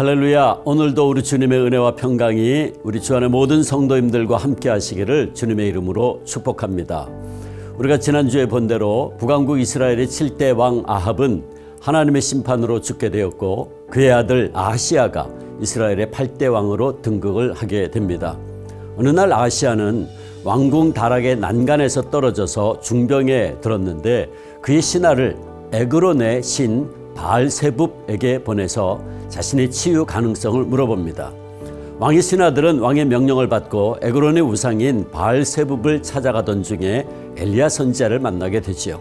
할렐루야. 오늘도 우리 주님의 은혜와 평강이 우리 주 안의 모든 성도님들과 함께 하시기를 주님의 이름으로 축복합니다. 우리가 지난주에 본 대로 북왕국 이스라엘의 7대 왕 아합은 하나님의 심판으로 죽게 되었고 그의 아들 아시아가 이스라엘의 8대 왕으로 등극을 하게 됩니다. 어느 날 아시아는 왕궁 다락의 난간에서 떨어져서 중병에 들었는데 그의 신하를 에그론의 신 바알세붑에게 보내서 자신의 치유 가능성을 물어봅니다. 왕의 신하들은 왕의 명령을 받고 에그론의 우상인 바알세붑을 찾아가던 중에 엘리야 선지자를 만나게 되지요.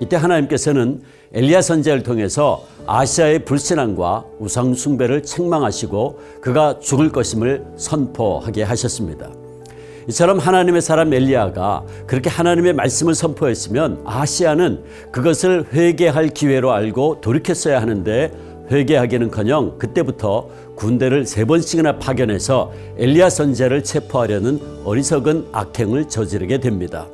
이때 하나님께서는 엘리야 선지자를 통해서 아시아의 불신앙과 우상 숭배를 책망하시고 그가 죽을 것임을 선포하게 하셨습니다. 이처럼 하나님의 사람 엘리야가 그렇게 하나님의 말씀을 선포했으면 아시아는 그것을 회개할 기회로 알고 돌이켰어야 하는데 회개하기는커녕 그때부터 군대를 세 번씩이나 파견해서 엘리야 선제를 체포하려는 어리석은 악행을 저지르게 됩니다.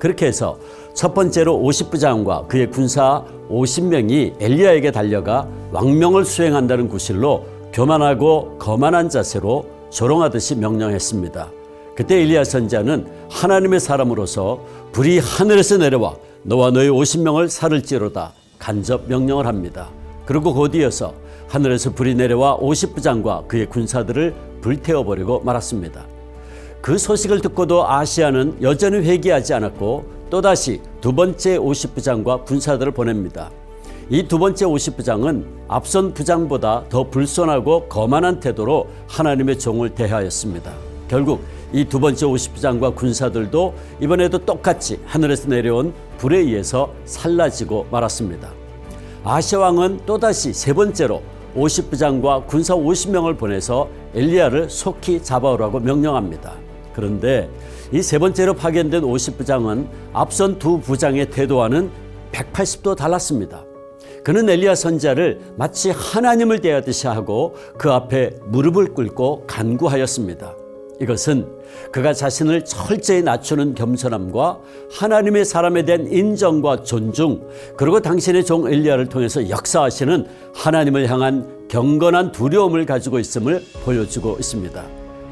그렇게 해서 첫 번째로 50부장과 그의 군사 50명이 엘리야에게 달려가 왕명을 수행한다는 구실로 교만하고 거만한 자세로 조롱하듯이 명령했습니다. 그때 엘리야 선자는 하나님의 사람으로서 불이 하늘에서 내려와 너와 너의 50명을 살을지로다 간접 명령을 합니다. 그리고 곧 이어서 하늘에서 불이 내려와 50부장과 그의 군사들을 불태워버리고 말았습니다. 그 소식을 듣고도 아시아는 여전히 회개하지 않았고 또다시 두 번째 50부장과 군사들을 보냅니다. 이 두 번째 50부장은 앞선 부장보다 더 불손하고 거만한 태도로 하나님의 종을 대하였습니다. 결국 이 두 번째 50부장과 군사들도 이번에도 똑같이 하늘에서 내려온 불에 의해서 살라지고 말았습니다. 아시아 왕은 또다시 세 번째로 50부장과 군사 50명을 보내서 엘리야를 속히 잡아오라고 명령합니다. 그런데 이 세 번째로 파견된 50부장은 앞선 두 부장의 태도와는 180도 달랐습니다. 그는 엘리야 선자를 마치 하나님을 대하듯이 하고 그 앞에 무릎을 꿇고 간구하였습니다. 이것은 그가 자신을 철저히 낮추는 겸손함과 하나님의 사람에 대한 인정과 존중 그리고 당신의 종 엘리야를 통해서 역사하시는 하나님을 향한 경건한 두려움을 가지고 있음을 보여주고 있습니다.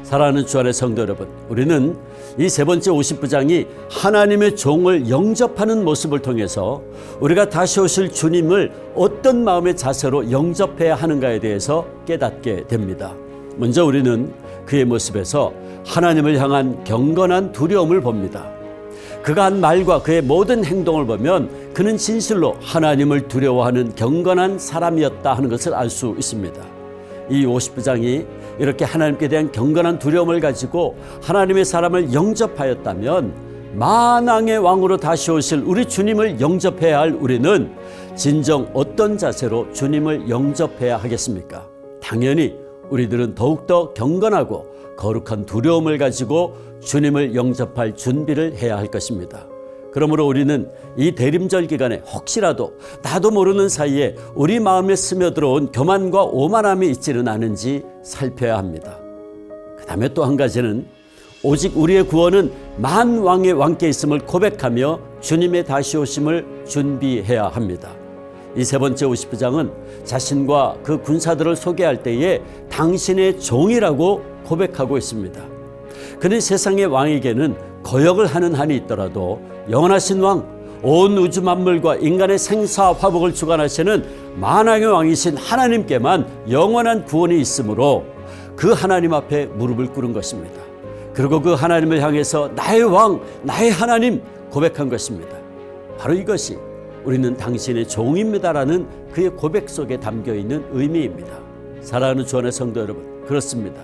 사랑하는 주 안의 성도 여러분, 우리는 이 세 번째 50부장이 하나님의 종을 영접하는 모습을 통해서 우리가 다시 오실 주님을 어떤 마음의 자세로 영접해야 하는가에 대해서 깨닫게 됩니다. 먼저 우리는 그의 모습에서 하나님을 향한 경건한 두려움을 봅니다. 그가 한 말과 그의 모든 행동을 보면 그는 진실로 하나님을 두려워하는 경건한 사람이었다 하는 것을 알 수 있습니다. 이 50부장이 이렇게 하나님께 대한 경건한 두려움을 가지고 하나님의 사람을 영접하였다면 만왕의 왕으로 다시 오실 우리 주님을 영접해야 할 우리는 진정 어떤 자세로 주님을 영접해야 하겠습니까? 당연히 우리들은 더욱더 경건하고 거룩한 두려움을 가지고 주님을 영접할 준비를 해야 할 것입니다. 그러므로 우리는 이 대림절 기간에 혹시라도 나도 모르는 사이에 우리 마음에 스며들어온 교만과 오만함이 있지는 않은지 살펴야 합니다. 그 다음에 또 한 가지는 오직 우리의 구원은 만 왕의 왕께 있음을 고백하며 주님의 다시 오심을 준비해야 합니다. 이 세 번째 50부장은 자신과 그 군사들을 소개할 때에 당신의 종이라고 고백하고 있습니다. 그는 세상의 왕에게는 거역을 하는 한이 있더라도 영원하신 왕, 온 우주 만물과 인간의 생사 화복을 주관하시는 만왕의 왕이신 하나님께만 영원한 구원이 있으므로 그 하나님 앞에 무릎을 꿇은 것입니다. 그리고 그 하나님을 향해서 나의 왕, 나의 하나님 고백한 것입니다. 바로 이것이 우리는 당신의 종입니다라는 그의 고백 속에 담겨 있는 의미입니다. 사랑하는 주안의 성도 여러분, 그렇습니다.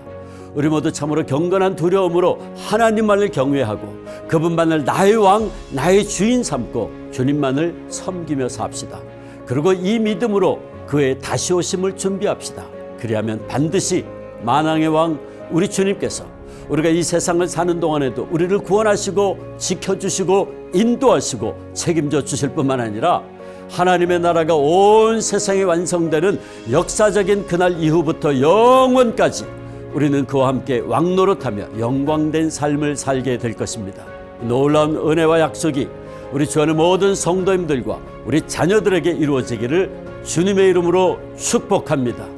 우리 모두 참으로 경건한 두려움으로 하나님만을 경외하고 그분만을 나의 왕, 나의 주인 삼고 주님만을 섬기며 삽시다. 그리고 이 믿음으로 그의 다시 오심을 준비합시다. 그리하면 반드시 만왕의 왕 우리 주님께서 우리가 이 세상을 사는 동안에도 우리를 구원하시고 지켜주시고 인도하시고 책임져 주실 뿐만 아니라 하나님의 나라가 온 세상에 완성되는 역사적인 그날 이후부터 영원까지 우리는 그와 함께 왕노릇하며 영광된 삶을 살게 될 것입니다. 놀라운 은혜와 약속이 우리 주 안의 모든 성도님들과 우리 자녀들에게 이루어지기를 주님의 이름으로 축복합니다.